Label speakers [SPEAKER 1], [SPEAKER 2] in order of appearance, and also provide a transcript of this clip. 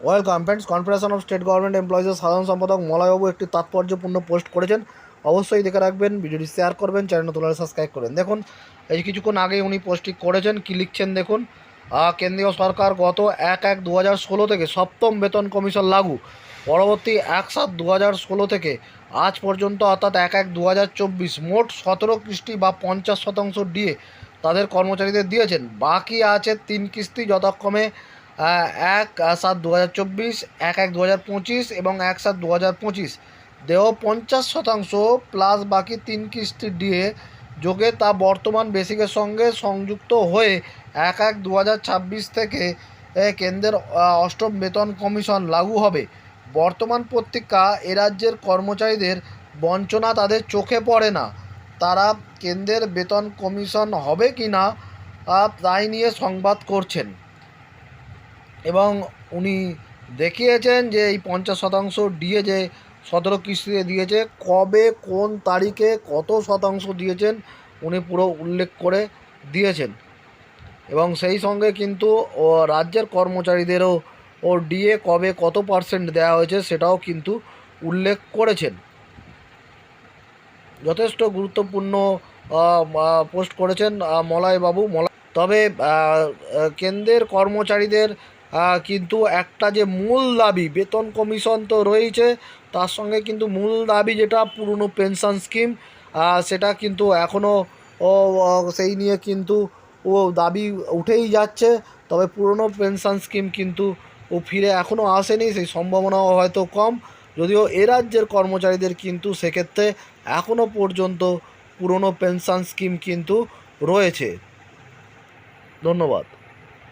[SPEAKER 1] Welcome friends confederation of state government এমপ্লয়িজের সাধারণ সম্পাদক মলয়বাবু একটি তাৎপর্যপূর্ণ পোস্ট করেছেন। অবশ্যই দেখে রাখবেন, ভিডিওটি শেয়ার করবেন চ্যানেল তোলার সাবস্ক্রাইব করবেন। দেখুন, এই কিছুক্ষণ আগে উনি পোস্টটি করেছেন, কি লিখছেন দেখুন? কেন্দ্রীয় সরকার গত এক এক দু থেকে সপ্তম বেতন কমিশন লাগু, পরবর্তী এক সাত দু থেকে আজ পর্যন্ত অর্থাৎ এক এক দু মোট সতেরো কিস্তি বা পঞ্চাশ শতাংশ ডিএ তাদের কর্মচারীদের দিয়েছেন। বাকি আছে তিন কিস্তি, যথাক্রমে এক সাত দু হাজার চব্বিশ, এক এক দু হাজার পঁচিশ এবং এক সাত দু হাজার পঁচিশ। দেহ পঞ্চাশ শতাংশ প্লাস বাকি তিন কিস্তি দিয়ে যোগে তা বর্তমান বেসিকের সঙ্গে সংযুক্ত হয়ে এক এক দু থেকে কেন্দ্রের অষ্টম বেতন কমিশন লাগু হবে। বর্তমান পত্রিকা এ রাজ্যের কর্মচারীদের বঞ্চনা তাদের চোখে পড়ে না। তারা কেন্দ্রের বেতন কমিশন হবে কি না তাই নিয়ে সংবাদ করছেন। উনি দেখিয়েছেন যে এই পঞ্চাশ শতাংশ ডিএ যে সতেরো কিস্তিতে দিয়েছে। কবে কোন তারিখে কত শতাংশ দিয়েছেন উনি পুরো উল্লেখ করে দিয়েছেন। এবং সেই সঙ্গে কিন্তু ও রাজ্যের কর্মচারীদেরও ও ডিএ কবে কত পার্সেন্ট দেওয়া হয়েছে সেটাও কিন্তু উল্লেখ করেছেন। যথেষ্ট গুরুত্বপূর্ণ পোস্ট করেছেন আহ, মলয় বাবু মলয় তবে কেন্দ্রের কর্মচারীদের কিন্তু একটা যে মূল দাবি, বেতন কমিশন তো রয়েছে তার সঙ্গে কিন্তু মূল দাবি যেটা, পুরনো পেনশন স্কিম সেটা কিন্তু এখনও সেই নিয়ে কিন্তু ও দাবি উঠেই যাচ্ছে, তবে পুরনো পেনশন স্কিম কিন্তু ও ফিরে এখনও আসেনি, সেই সম্ভাবনাও হয়তো কম, যদিও এ রাজ্যের কর্মচারীদের কিন্তু সেক্ষেত্রে এখনও পর্যন্ত পুরনো পেনশন স্কিম কিন্তু রয়েছে। ধন্যবাদ।